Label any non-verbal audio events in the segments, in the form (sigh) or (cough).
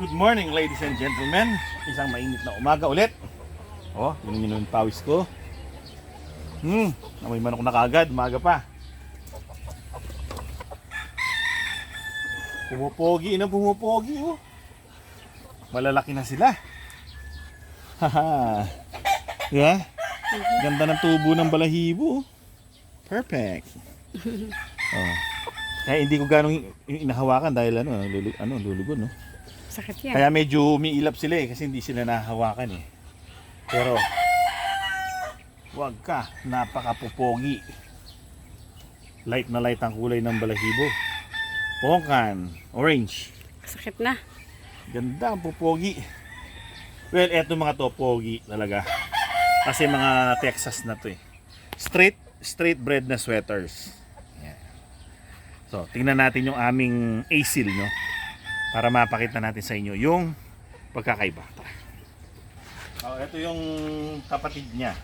Good morning ladies and gentlemen. Isang mainit na umaga ulit. Oh, yun yun yung pawis ko. Hmm, amoy manok na kagad, umaga pa. Pumupogi na pumupogi oh. Malalaki na sila. Haha. yeah? Ganda ng tubo ng balahibo. oh. Perfect. Oh. Kaya hindi ko ganong inahawakan dahil ano, lulu, ano lulugon, no? Sakit yan. Kaya medyo umiilap sila eh kasi hindi sila nahahawakan eh. Pero wag ka, napakapupogi. Light na light ang kulay ng balahibo. Pongkan, orange. Sakit na. Ganda ang pupogi. Well, eto mga to, pogi talaga. Kasi mga Texas na to eh. Straight, straight bred na sweaters. Yan. So, tingnan natin yung aming ASIL, no? Para mapakita natin sa inyo yung pagkakaiba. Oh, ito yung kapatid niya.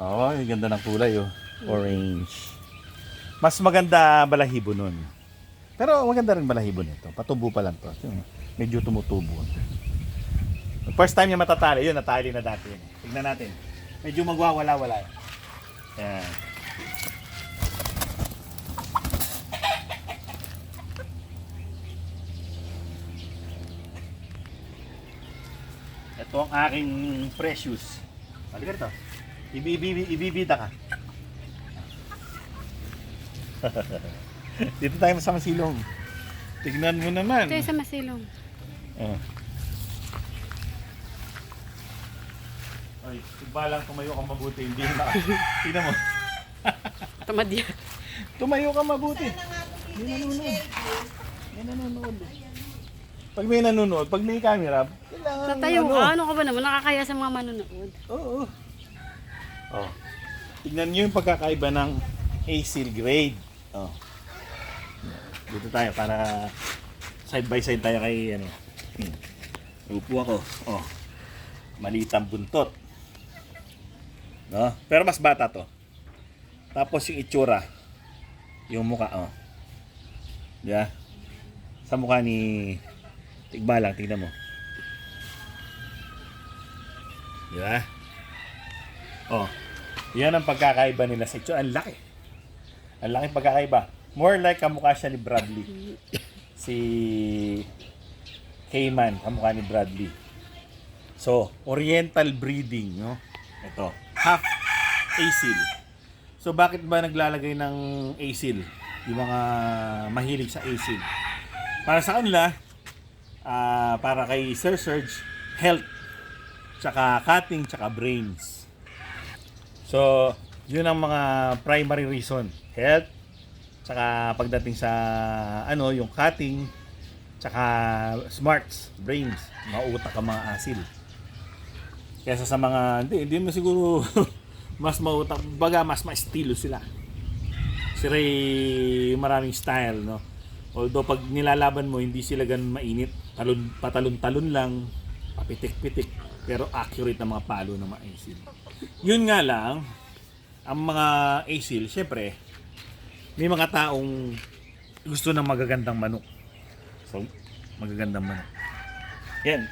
Oh, yung ganda ng kulay, oh. Orange. Mas maganda balahibo nun. Pero maganda rin balahibo nito. Patubo pa lang to. Yung medyo tumutubo. First time niya matatali, yun, natali na dati. yun. Tignan natin. Medyo magwawala-wala. Yan. Ito ang aking precious. Halika rito. Ibibi, ibibita ka. (laughs) Dito tayo sa masilong. Tignan mo naman. Ito sa masilong. Oh. Ay, iba lang tumayo ka mabuti, hindi na. (laughs) Tingnan mo. (laughs) Tamad yan. Tumayo ka mabuti. May nanonood. May nanonood. Pag may nanonood, pag may camera, kailangan Tatayo ano. ka. Ano ka ba naman? Nakakaya sa mga manonood. Oo. Oh. Tignan niyo yung pagkakaiba ng ASIL grade. Oh. Dito tayo para side by side tayo kay ano. Hmm. Upo ako. Oh. Maliit ang buntot. No? Pero mas bata to. Tapos yung itsura. Yung mukha, oh. Yeah. Sa mukha ni Tigbalang, tignan mo. Yeah. Oh. Yan ang pagkakaiba nila sa itsura. Ang laki. Ang laki pagkakaiba. More like kamukha siya ni Bradley. (laughs) Si Cayman, kamukha ni Bradley. So, oriental breeding, no? Ito. Half asil. So, bakit ba naglalagay ng asil? Yung mga mahilig sa asil. Para sa kanila, ah, para kay Sir Serge, health, tsaka cutting, tsaka brains. So, yun ang mga primary reason. Health, tsaka pagdating sa ano, yung cutting, tsaka smarts, brains, mautak ang mga asil. Kesa sa mga, hindi, hindi mo siguro (laughs) mas mautak, baga mas ma-estilo sila. Si Ray, maraming style, no? Although pag nilalaban mo, hindi sila ganun mainit. Talon, patalon-talon lang, papitik-pitik. Pero accurate na mga palo ng mga asil. Yun nga lang, ang mga asil, syempre, may mga taong gusto ng magagandang manok. So, magagandang manok. Yan.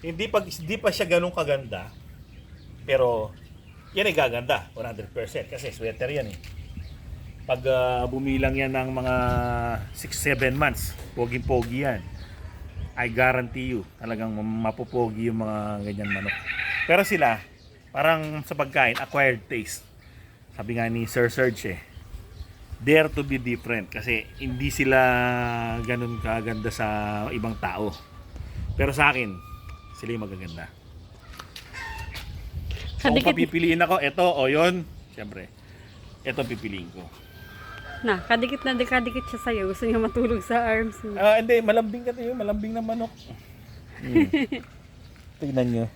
Hindi pa, hindi pa siya ganun kaganda, pero yan ay gaganda, 100%. Kasi sweater yan eh. Pag ah, bumilang yan ng mga 6-7 months, pogi-pogi yan. I guarantee you, talagang mapupogi yung mga ganyan manok. Pero sila, parang sa pagkain, acquired taste. Sabi nga ni Sir Serge eh, dare to be different kasi hindi sila ganun kaganda sa ibang tao. Pero sa akin, sila yung magaganda. Kung papipiliin ako, ito o yon, siyempre, ito pipiliin ko. Na, kadikit na kadikit siya sa'yo. Gusto niya matulog sa arms mo. Ah, hindi, malambing ka tayo, malambing na manok. Hmm. (laughs) Tingnan nyo.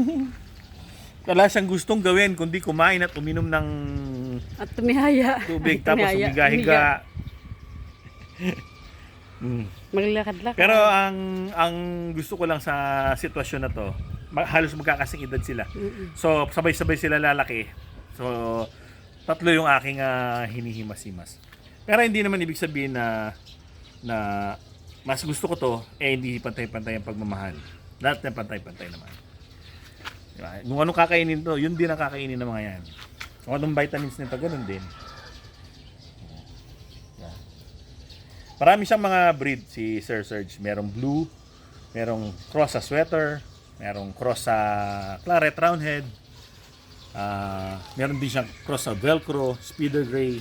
(laughs) Wala siyang gustong gawin kundi kumain at uminom ng At tumihaya. tubig tapos Tumihaya, humiga-higa. (laughs) Hmm. Maglakad-lakad. Pero ang ang gusto ko lang sa sitwasyon na to, halos magkakasing edad sila. Mm-mm. So sabay-sabay sila lalaki. So tatlo yung aking ah, hinihimas-himas. Pero hindi naman ibig sabihin na na mas gusto ko to, eh hindi pantay-pantay ang pagmamahal. Lahat na pantay-pantay naman. Diba? Kung anong kakainin to, yun din ang kakainin ng mga yan. Kung anong vitamins nito, ganun din. Diba? Marami siyang mga breed si Sir Serge. Merong blue, merong cross sa sweater, merong cross sa claret roundhead, ah meron din siyang cross sa velcro, speeder gray.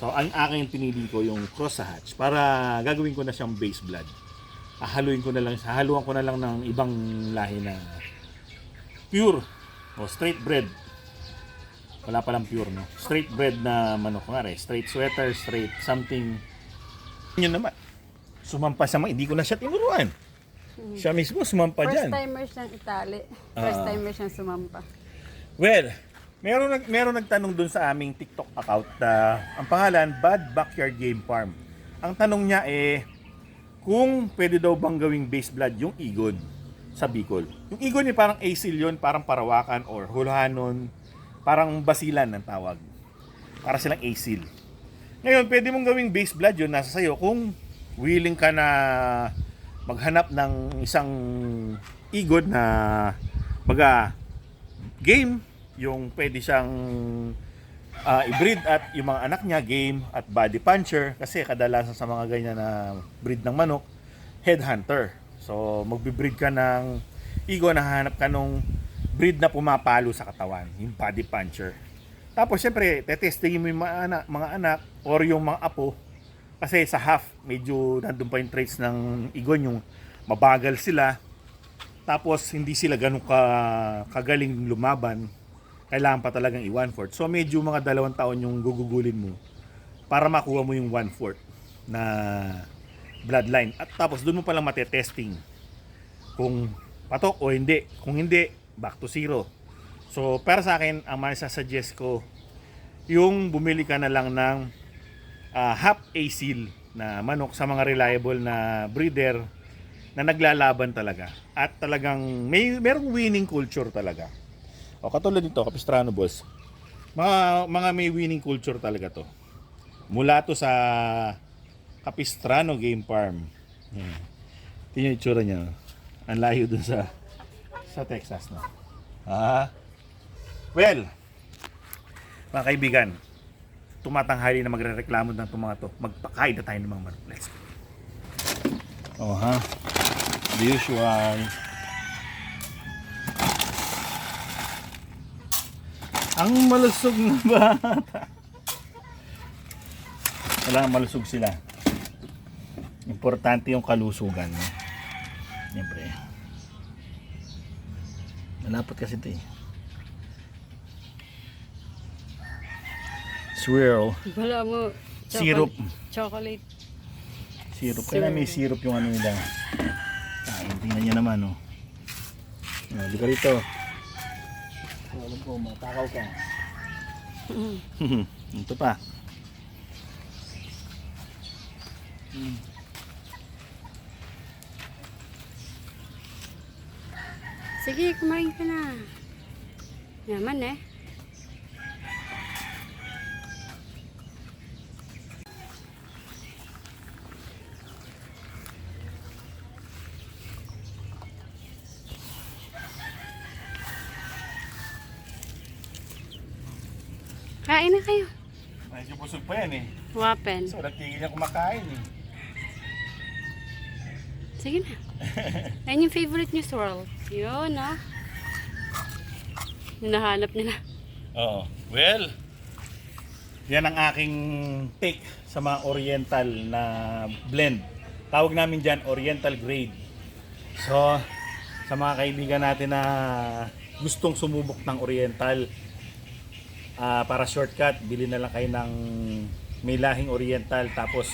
So, ang aking pinili ko yung cross sa hatch para gagawin ko na siyang base blood. Hahaluin ko na lang, hahaluan ko na lang ng ibang lahi na pure o straight bred. Wala palang pure, no? Straight bred na manok. Kunwari, straight sweater, straight something. Yun naman. Sumampa siya, hindi ko na siya tinuruan. Siya mismo sumampa First dyan. timer siyang itali. First Ah. timer siyang sumampa. Well, meron nag meron nagtanong dun sa aming TikTok account na ang pangalan Bad Backyard Game Farm. Ang tanong niya eh kung pwede daw bang gawing base blood yung igon sa Bicol. Yung igon ni parang asil yun, parang parawakan or hulahanon, parang basilan ng tawag. Para silang asil. Ngayon, pwede mong gawing base blood yun, nasa sayo kung willing ka na maghanap ng isang igon na baga game, yung pwede siyang ah, i-breed at yung mga anak niya game at body puncher kasi kadalasan sa mga ganyan na breed ng manok, headhunter. So magbi-breed ka ng igo na hahanap ka nung breed na pumapalo sa katawan, yung body puncher. Tapos syempre, tetestingin mo yung mga anak, mga anak or yung mga apo kasi sa half, medyo nandun pa yung traits ng igon, yung mabagal sila, tapos hindi sila ganun ka kagaling lumaban. Kailangan pa talagang i-one fourth. So medyo mga dalawang taon yung gugugulin mo para makuha mo yung one fourth na bloodline. At tapos doon mo palang matetesting kung patok o hindi. Kung hindi, back to zero. So para sa akin, ang suggest ko, yung bumili ka na lang ng ah, half ACIL na manok sa mga reliable na breeder na naglalaban talaga at talagang may merong winning culture talaga. O katulad nito, Capistrano Balls. Mga mga may winning culture talaga to. Mula to sa Capistrano Game Farm. Yan. Tingnan yung itsura niya. Ang layo dun sa sa Texas no. Ah. Well, mga kaibigan, tumatanghali na magrereklamo ng itong mga to. Magpakain na tayo ng mga go. Oh ha. The usual. Ang malusog na (laughs) bata. Kailangan malusog sila. Importante yung kalusugan. No? Siyempre. Malapot kasi ito eh. Swirl. Wala mo. Syrup. Chocolate. Syrup. Kaya may syrup yung ano nila. Ah, tingnan niya naman, oh. Oh, di ka rito. Oh, alam ko, matakaw ka. (laughs) Ito pa. Sige, kumain ka na. Yaman eh. Na kayo. Medyo busog pa yan eh. Wapen. So, nagtigil niya kumakain eh. Sige na. (laughs) Ayun yung favorite niyo, swirl. Yun, ah. Hinahanap nila. Oo. Well, yan ang aking take sa mga oriental na blend. Tawag namin dyan oriental grade. So, sa mga kaibigan natin na gustong sumubok ng oriental, ah, para shortcut, bili na lang kayo ng may lahing oriental. Tapos,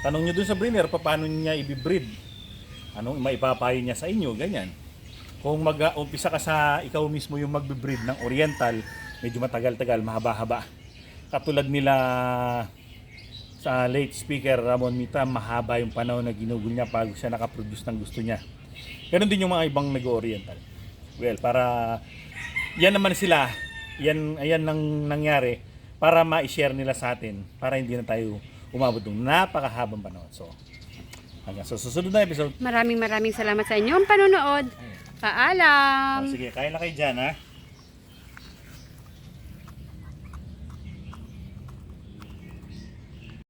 tanong nyo dun sa breeder, pa- paano niya ibibreed? Anong maipapayo niya sa inyo? Ganyan. Kung mag-umpisa ka sa ikaw mismo yung magbe-breed ng oriental, medyo matagal-tagal, mahaba-haba. Katulad nila sa late speaker Ramon Mita, mahaba yung panahon na ginugol niya bago siya nakaproduce ng gusto niya. Ganon din yung mga ibang nag-oriental. Well, para yan naman sila, yan ayan nang nangyari para ma-share nila sa atin para hindi na tayo umabot ng napakahabang panahon. So, Hanggang sa susunod na episode. Maraming maraming salamat sa inyong panonood. Oh, Paalam! sige, kain na kayo dyan ha.